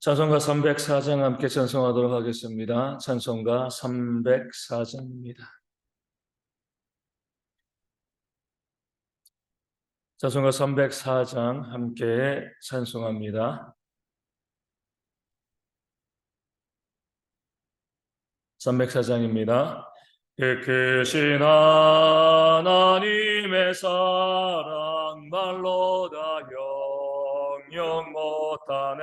찬송가 304장 함께 찬송하도록 하겠습니다. 찬송가 304장입니다. 찬송가 304장 함께 찬송합니다. 304장입니다. 크크신 하나님의 사랑 말로 다 영영 못하네.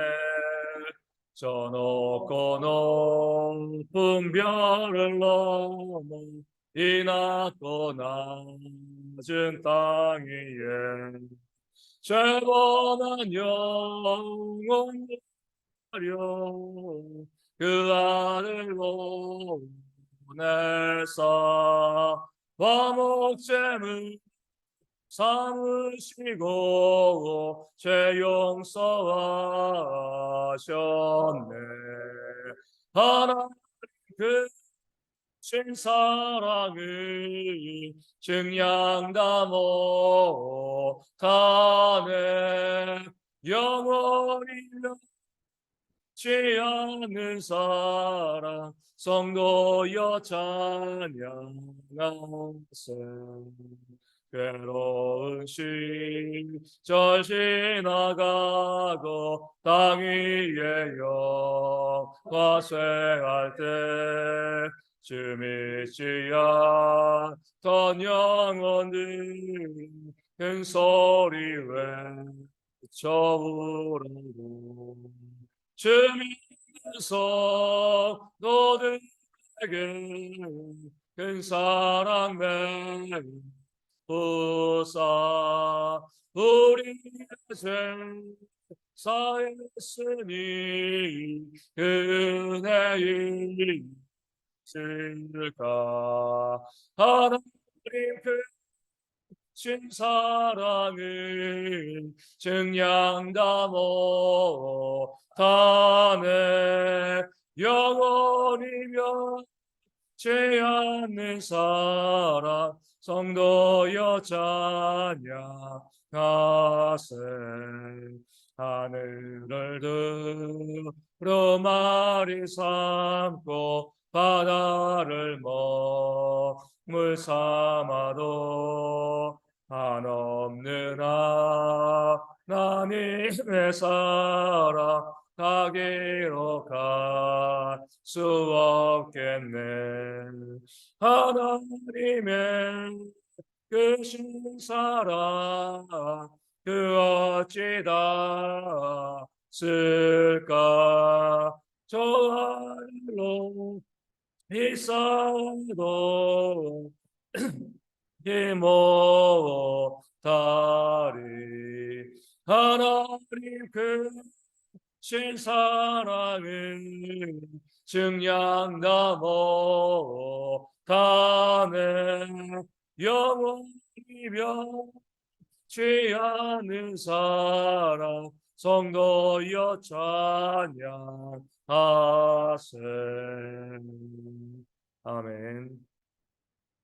저 높고 높은 별을 넘어 이 낮고 낮은 땅 위에 죄보는 영혼 하려 그 아들로 보내사 화목제물 삼으시고 죄 용서하셨네. 하나님 그 신 사랑을 증량다 못하네. 영원히 지 않는 사랑 성도여 찬양하세 괴로운 시절 지나가고 땅 위에 영화 쇠할 때 주미지 않던 영혼들 큰 소리 외쳐부르고 주민서 너들에게 큰 사랑 베 푸사 우리의 죄 사했으니 은혜이 있을까 하나님 그 신 사랑을 증량다 못하네 영원이며 죄 않는 사랑 성도여 찬양하세. 하늘을 들어 말이 삼고 바다를 먹물 삼아도 한없는 하나님의 사랑 가기로 갈 수 없겠네. 하나님의 그신 사랑 그 어찌 다 쓸까? 저 하늘로 있어도 이못하리 하나님 그 신 사랑을 증량다 못하네 영원이며 죄 않는 사랑 성도여 찬양하세 아멘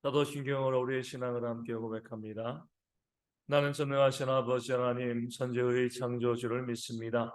나도 신경으로 우리의 신앙을 함께 고백합니다. 나는 전능하신 아버지 하나님 천재의 창조주를 믿습니다.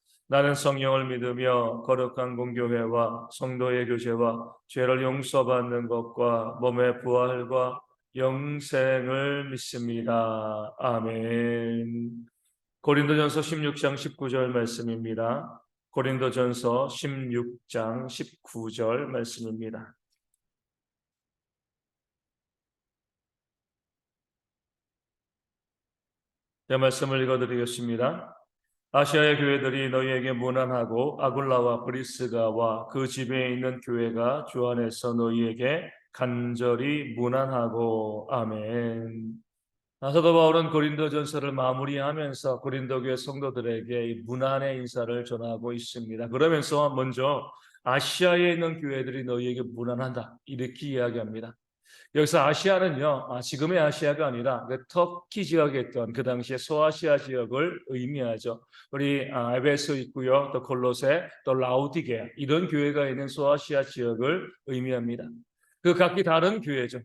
나는 성령을 믿으며 거룩한 공교회와 성도의 교제와 죄를 용서받는 것과 몸의 부활과 영생을 믿습니다. 아멘. 고린도전서 16장 19절 말씀입니다. 고린도전서 16장 19절 말씀입니다. 제 말씀을 읽어드리겠습니다. 아시아의 교회들이 너희에게 무난하고 아굴라와 브리스가와 그 집에 있는 교회가 주 안에서 너희에게 간절히 무난하고 아멘. 아, 사도 바울은 고린도전서를 마무리하면서 고린도 교회 성도들에게 이 문안의 인사를 전하고 있습니다. 그러면서 먼저 아시아에 있는 교회들이 너희에게 문안한다 이렇게 이야기합니다. 여기서 아시아는요, 아, 지금의 아시아가 아니라 그 터키 지역에 있던 그 당시에 소아시아 지역을 의미하죠. 우리 아, 에베소 있고요, 또 골로새, 또 라우디게아 이런 교회가 있는 소아시아 지역을 의미합니다. 그 각기 다른 교회죠.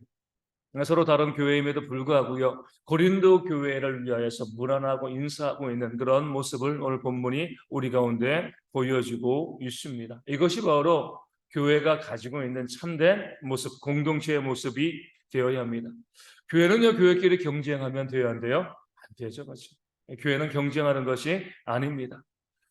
서로 다른 교회임에도 불구하고요, 고린도 교회를 위하여서 문안하고 인사하고 있는 그런 모습을 오늘 본문이 우리 가운데 보여주고 있습니다. 이것이 바로 교회가 가지고 있는 참된 모습, 공동체의 모습이 되어야 합니다. 교회는요, 교회끼리 경쟁하면 돼야 한대요? 안 되죠, 그렇죠? 교회는 경쟁하는 것이 아닙니다.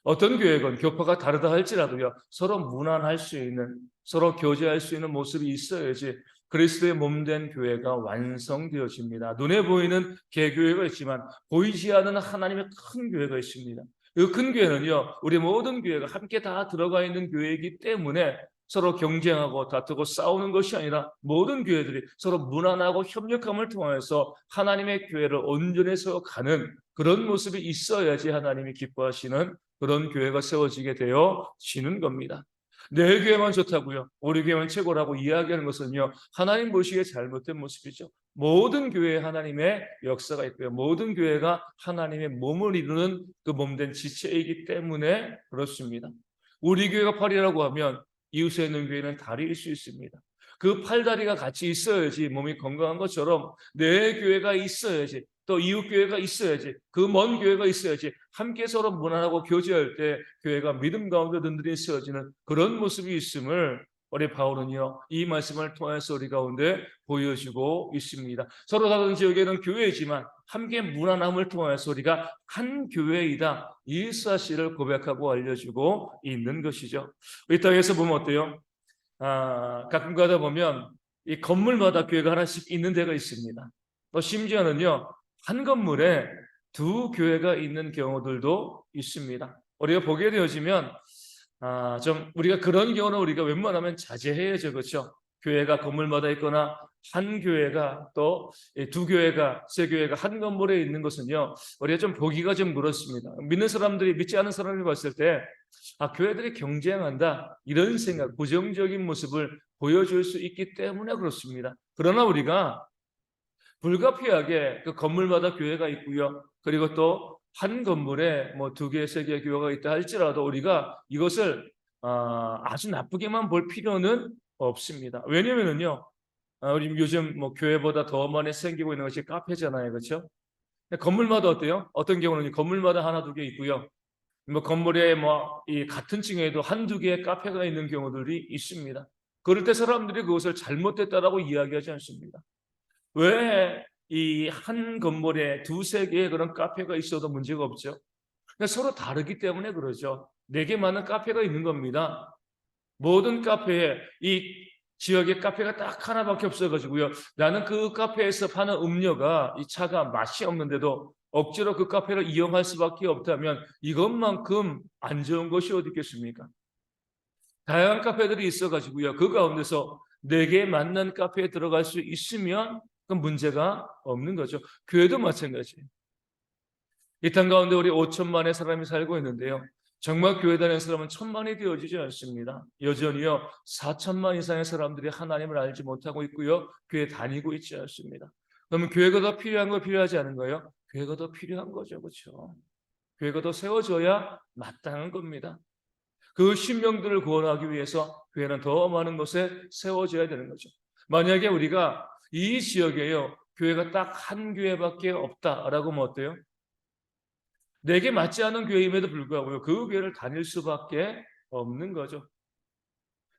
어떤 교회건 교파가 다르다 할지라도요, 서로 무난할 수 있는, 서로 교제할 수 있는 모습이 있어야지 그리스도의 몸 된 교회가 완성되어집니다. 눈에 보이는 개교회가 있지만 보이지 않는 하나님의 큰 교회가 있습니다. 그 큰 교회는요, 우리 모든 교회가 함께 다 들어가 있는 교회이기 때문에 서로 경쟁하고 다투고 싸우는 것이 아니라 모든 교회들이 서로 무난하고 협력함을 통해서 하나님의 교회를 온전히 세워가는 그런 모습이 있어야지 하나님이 기뻐하시는 그런 교회가 세워지게 되어지는 겁니다. 내 교회만 좋다고요. 우리 교회만 최고라고 이야기하는 것은요. 하나님 보시기에 잘못된 모습이죠. 모든 교회에 하나님의 역사가 있고요. 모든 교회가 하나님의 몸을 이루는 그 몸된 지체이기 때문에 그렇습니다. 우리 교회가 팔이라고 하면 이웃에 있는 교회는 다리일 수 있습니다. 그 팔다리가 같이 있어야지 몸이 건강한 것처럼 내 교회가 있어야지 또 이웃 교회가 있어야지 그 먼 교회가 있어야지 함께 서로 무난하고 교제할 때 교회가 믿음 가운데 든든히 세워지는 그런 모습이 있음을 우리 바울은요 이 말씀을 통해서 우리 가운데 보여주고 있습니다. 서로 다른 지역에는 교회이지만 함께 무난함을 통해서 우리가 한 교회이다 이 사실을 고백하고 알려주고 있는 것이죠. 이 땅에서 보면 어때요? 아, 가끔 가다 보면 이 건물마다 교회가 하나씩 있는 데가 있습니다. 또 심지어는요 한 건물에 두 교회가 있는 경우들도 있습니다. 우리가 보게 되어지면 아, 좀 우리가 그런 경우는 우리가 웬만하면 자제해야죠, 그렇죠? 교회가 건물마다 있거나 한 교회가 또 두 교회가 세 교회가 한 건물에 있는 것은요 우리가 좀 보기가 좀 그렇습니다. 믿는 사람들이 믿지 않은 사람을 봤을 때 아, 교회들이 경쟁한다 이런 생각, 부정적인 모습을 보여줄 수 있기 때문에 그렇습니다. 그러나 우리가 불가피하게 그 건물마다 교회가 있고요. 그리고 또 한 건물에 뭐 두 개, 세개 교회가 있다 할지라도 우리가 이것을 아, 아주 나쁘게만 볼 필요는 없습니다. 왜냐면은요, 아, 우리 요즘 뭐 교회보다 더 많이 생기고 있는 것이 카페잖아요, 그렇죠? 건물마다 어때요? 어떤 경우는 건물마다 하나 두 개 있고요. 뭐 건물에 뭐 이 같은 층에도 한두 개의 카페가 있는 경우들이 있습니다. 그럴 때 사람들이 그것을 잘못됐다라고 이야기하지 않습니다. 왜 이 한 건물에 두세 개의 그런 카페가 있어도 문제가 없죠? 그러니까 서로 다르기 때문에 그러죠. 내게 맞는 카페가 있는 겁니다. 모든 카페에 이 지역에 카페가 딱 하나밖에 없어가지고요. 나는 그 카페에서 파는 음료가 이 차가 맛이 없는데도 억지로 그 카페를 이용할 수밖에 없다면 이것만큼 안 좋은 것이 어디 있겠습니까? 다양한 카페들이 있어가지고요. 그 가운데서 내게 맞는 카페에 들어갈 수 있으면 그 문제가 없는 거죠. 교회도 마찬가지예요. 이 땅 가운데 우리 5천만의 사람이 살고 있는데요. 정말 교회 다니는 사람은 천만이 되어지지 않습니다. 여전히요 4천만 이상의 사람들이 하나님을 알지 못하고 있고요 교회 다니고 있지 않습니다. 그러면 교회가 더 필요한 거 필요하지 않은 거예요? 교회가 더 필요한 거죠, 그렇죠? 교회가 더 세워져야 마땅한 겁니다. 그 신명들을 구원하기 위해서 교회는 더 많은 곳에 세워져야 되는 거죠. 만약에 우리가 이 지역에요 교회가 딱 한 교회밖에 없다라고 하면 어때요? 내게 맞지 않은 교회임에도 불구하고요 그 교회를 다닐 수밖에 없는 거죠.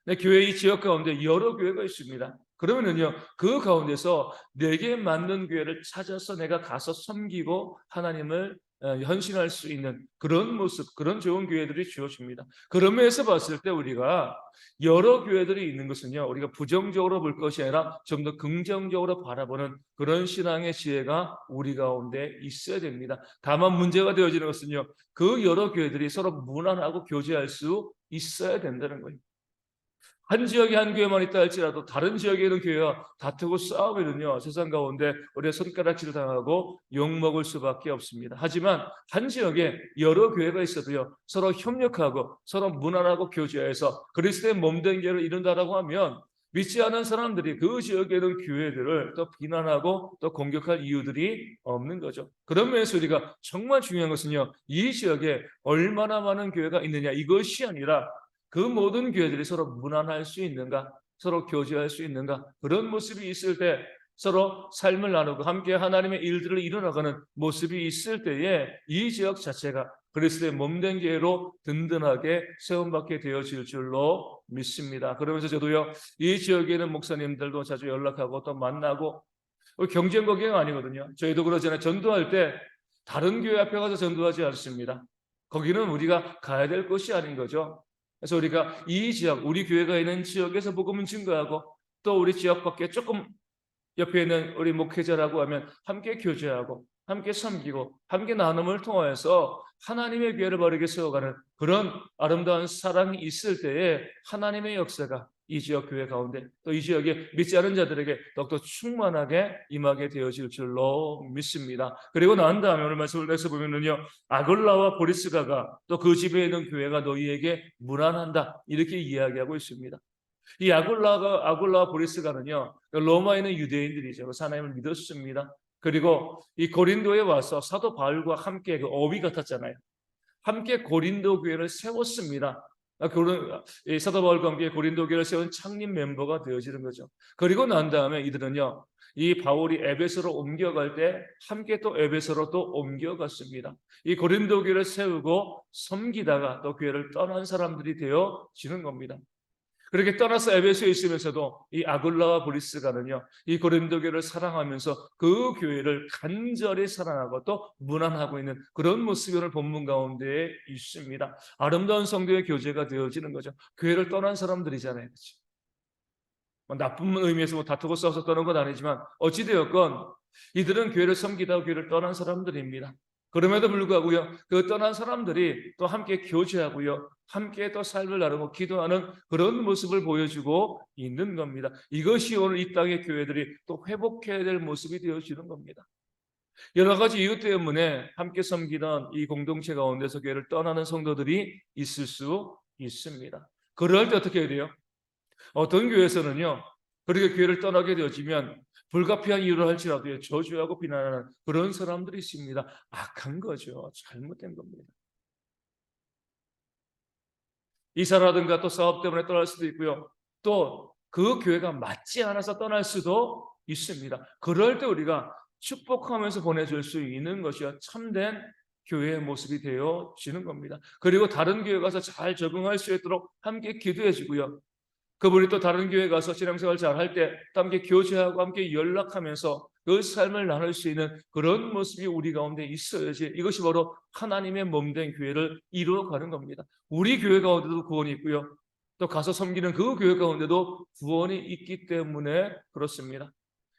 내 교회 이 지역 가운데 여러 교회가 있습니다. 그러면은요 그 가운데서 내게 맞는 교회를 찾아서 내가 가서 섬기고 하나님을 어, 현신할 수 있는 그런 모습, 그런 좋은 교회들이 주어집니다. 그런 면에서 봤을 때 우리가 여러 교회들이 있는 것은요, 우리가 부정적으로 볼 것이 아니라 좀 더 긍정적으로 바라보는 그런 신앙의 지혜가 우리 가운데 있어야 됩니다. 다만 문제가 되어지는 것은요, 그 여러 교회들이 서로 무난하고 교제할 수 있어야 된다는 거예요. 한 지역에 한 교회만 있다 할지라도 다른 지역에 있는 교회와 다투고 싸우면은요 세상 가운데 우리가 손가락질 당하고 욕 먹을 수밖에 없습니다. 하지만 한 지역에 여러 교회가 있어도요 서로 협력하고 서로 무난하고 교제해서 그리스도의 몸된 교회를 이룬다라고 하면 믿지 않은 사람들이 그 지역에 있는 교회들을 또 비난하고 또 공격할 이유들이 없는 거죠. 그런 면에서 우리가 정말 중요한 것은요 이 지역에 얼마나 많은 교회가 있느냐 이것이 아니라 그 모든 교회들이 서로 무난할 수 있는가, 서로 교제할 수 있는가 그런 모습이 있을 때 서로 삶을 나누고 함께 하나님의 일들을 이뤄나가는 모습이 있을 때에 이 지역 자체가 그리스도의 몸된 교회로 든든하게 세움받게 되어질 줄로 믿습니다. 그러면서 저도요 이 지역에 있는 목사님들도 자주 연락하고 또 만나고 경쟁 관계가 아니거든요. 저희도 그러잖아요. 전도할 때 다른 교회 앞에 가서 전도하지 않습니다. 거기는 우리가 가야 될 곳이 아닌 거죠. 그래서 우리가 이 지역, 우리 교회가 있는 지역에서 복음을 증거하고 또 우리 지역 밖에 조금 옆에 있는 우리 목회자라고 하면 함께 교제하고 함께 섬기고 함께 나눔을 통하여서 하나님의 교회를 바르게 세워가는 그런 아름다운 사랑이 있을 때에 하나님의 역사가 이 지역 교회 가운데 또 이 지역에 믿지 않은 자들에게 더욱더 충만하게 임하게 되어질 줄로 믿습니다. 그리고 난 다음에 오늘 말씀을 내서 보면은요 아글라와 보리스가가 또 그 집에 있는 교회가 너희에게 무난한다 이렇게 이야기하고 있습니다. 이 아굴라가 아굴라와 보리스가는요 로마에 있는 유대인들이죠. 하나님을 믿었습니다. 그리고 이 고린도에 와서 사도 바울과 함께 그 어휘 같았잖아요. 함께 고린도 교회를 세웠습니다. 그런 사도 바울과 함께 고린도 교회를 세운 창립 멤버가 되어지는 거죠. 그리고 난 다음에 이들은요. 이 바울이 에베소로 옮겨갈 때 함께 또 에베소로 또 옮겨갔습니다. 이 고린도 교회를 세우고 섬기다가 또 교회를 떠난 사람들이 되어지는 겁니다. 그렇게 떠나서 에베소에 있으면서도 이 아굴라와 브리스가는요, 이 고린도 교회를 사랑하면서 그 교회를 간절히 사랑하고 또 문안하고 있는 그런 오늘 본문 가운데 있습니다. 아름다운 성도의 교제가 되어지는 거죠. 교회를 떠난 사람들이잖아요. 그렇죠? 뭐 나쁜 의미에서 뭐 다투고 싸워서 떠난 건 아니지만 어찌되었건 이들은 교회를 섬기다 교회를 떠난 사람들입니다. 그럼에도 불구하고요, 그 떠난 사람들이 또 함께 교제하고요, 함께 또 삶을 나누고 기도하는 그런 모습을 보여주고 있는 겁니다. 이것이 오늘 이 땅의 교회들이 또 회복해야 될 모습이 되어지는 겁니다. 여러 가지 이유 때문에 함께 섬기던 이 공동체 가운데서 교회를 떠나는 성도들이 있을 수 있습니다. 그럴 때 어떻게 해야 돼요? 어떤 교회에서는요, 그렇게 교회를 떠나게 되어지면 불가피한 이유로 할지라도 저주하고 비난하는 그런 사람들이 있습니다. 악한 거죠. 잘못된 겁니다. 이사라든가 또 사업 때문에 떠날 수도 있고요. 또 그 교회가 맞지 않아서 떠날 수도 있습니다. 그럴 때 우리가 축복하면서 보내줄 수 있는 것이요. 참된 교회의 모습이 되어지는 겁니다. 그리고 다른 교회 가서 잘 적응할 수 있도록 함께 기도해 주고요. 그분이 또 다른 교회 가서 신앙생활 잘할 때 함께 교제하고 함께 연락하면서 그 삶을 나눌 수 있는 그런 모습이 우리 가운데 있어야지 이것이 바로 하나님의 몸 된 교회를 이루어가는 겁니다. 우리 교회 가운데도 구원이 있고요. 또 가서 섬기는 그 교회 가운데도 구원이 있기 때문에 그렇습니다.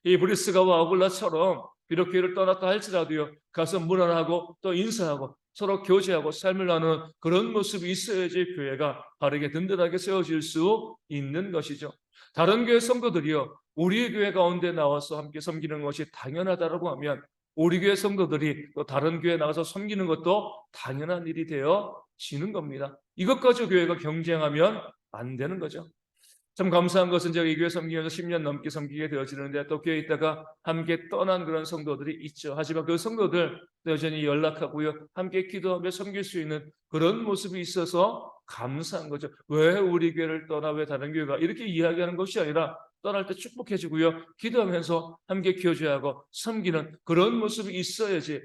이 브리스가와 아굴라처럼 비록 교회를 떠났다 할지라도요 가서 문안하고 또 인사하고 서로 교제하고 삶을 나누는 그런 모습이 있어야지 교회가 바르게 든든하게 세워질 수 있는 것이죠. 다른 교회 성도들이요 우리 교회 가운데 나와서 함께 섬기는 것이 당연하다라고 하면 우리 교회 성도들이 또 다른 교회 나가서 섬기는 것도 당연한 일이 되어지는 겁니다. 이것까지 교회가 경쟁하면 안 되는 거죠. 참 감사한 것은 제가 이 교회 섬기면서 10년 넘게 섬기게 되어지는데 또 교회에 있다가 함께 떠난 그런 성도들이 있죠. 하지만 그 성도들 여전히 연락하고요. 함께 기도하며 섬길 수 있는 그런 모습이 있어서 감사한 거죠. 왜 우리 교회를 떠나 왜 다른 교회가 이렇게 이야기하는 것이 아니라 떠날 때 축복해주고요. 기도하면서 함께 교제하고 섬기는 그런 모습이 있어야지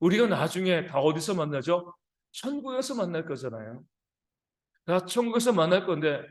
우리가 나중에 다 어디서 만나죠? 천국에서 만날 거잖아요. 다 천국에서 만날 건데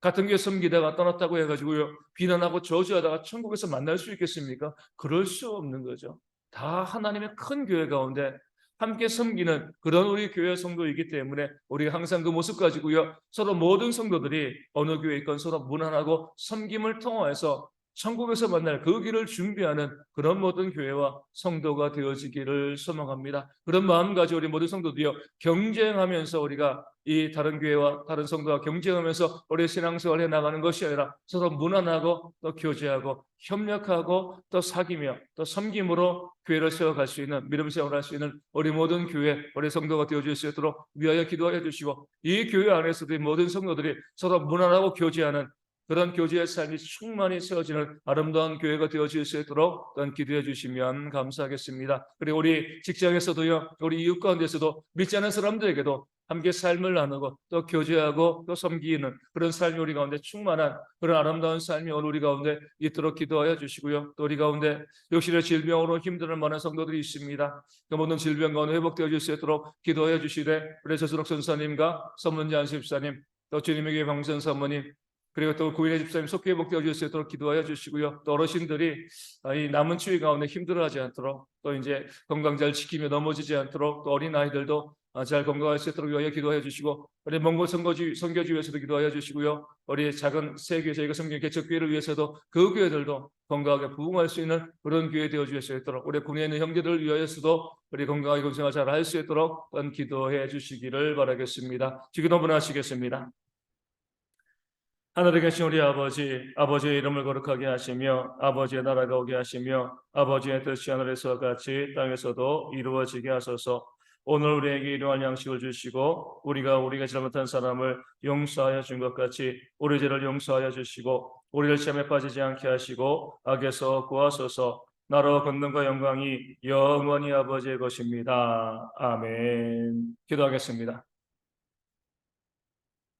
같은 교회 섬기다가 떠났다고 해가지고요. 비난하고 저주하다가 천국에서 만날 수 있겠습니까? 그럴 수 없는 거죠. 다 하나님의 큰 교회 가운데 함께 섬기는 그런 우리 교회 성도이기 때문에 우리가 항상 그 모습 가지고요. 서로 모든 성도들이 어느 교회 있건 서로 무난하고 섬김을 통하여서 천국에서 만날 그 길을 준비하는 그런 모든 교회와 성도가 되어지기를 소망합니다. 그런 마음 가지고 우리 모든 성도들이요 경쟁하면서 우리가 이 다른 교회와 다른 성도와 경쟁하면서 우리 신앙생활을 해 나가는 것이 아니라 서로 무난하고 또 교제하고 협력하고 또 사귀며 또 섬김으로 교회를 세워갈 수 있는 믿음 할수 있는 우리 모든 교회 우리 성도가 되어줄 수 있도록 위하여 기도하여 주시고 이 교회 안에서도 이 모든 성도들이 서로 무난하고 교제하는 그런 교제의 삶이 충만히 세워지는 아름다운 교회가 되어질 수 있도록 또한 기도해 주시면 감사하겠습니다. 그리고 우리 직장에서도요, 우리 이웃 가운데서도 믿지 않은 사람들에게도 함께 삶을 나누고 또 교제하고 또 섬기는 그런 삶이 우리 가운데 충만한 그런 아름다운 삶이 오늘 우리 가운데 있도록 기도하여 주시고요. 또 우리 가운데 역시나 질병으로 힘드는 많은 성도들이 있습니다. 그 모든 질병 가운데 회복되어 질 수 있도록 기도하여 주시되 우리 서수록 선사님과 선문지 안수집사님 또 주님에게 방선 사모님 그리고 또 구인의 집사님 속히 회복되어 수 있도록 기도하여 주시고요. 또 어르신들이 아, 이 남은 추위 가운데 힘들어하지 않도록 또 이제 건강 잘 지키며 넘어지지 않도록 또 어린 아이들도 아, 잘 건강할 수 있도록 위하여 기도하여 주시고 우리 몽골 선거지 선교지 위해서도 기도하여 주시고요. 우리 작은 새 교회 저희가 섬기는 개척교회를 위해서도 그 교회들도 건강하게 부흥할 수 있는 그런 교회 되어 주실 수 있도록 우리 군에 있는 형제들을 위하여서도 우리 건강하게 공생활 잘할 수 있도록 기도해 주시기를 바라겠습니다. 지금 너무나 하시겠습니다. 하늘에 계신 우리 아버지, 아버지의 이름을 거룩하게 하시며 아버지의 나라가 오게 하시며 아버지의 뜻이 하늘에서 같이 땅에서도 이루어지게 하소서. 오늘 우리에게 일용할 양식을 주시고 우리가 우리가 잘못한 사람을 용서하여 준 것 같이 우리 죄를 용서하여 주시고 우리를 시험에 빠지지 않게 하시고 악에서 구하소서. 나로 권능과 영광이 영원히 아버지의 것입니다. 아멘. 기도하겠습니다.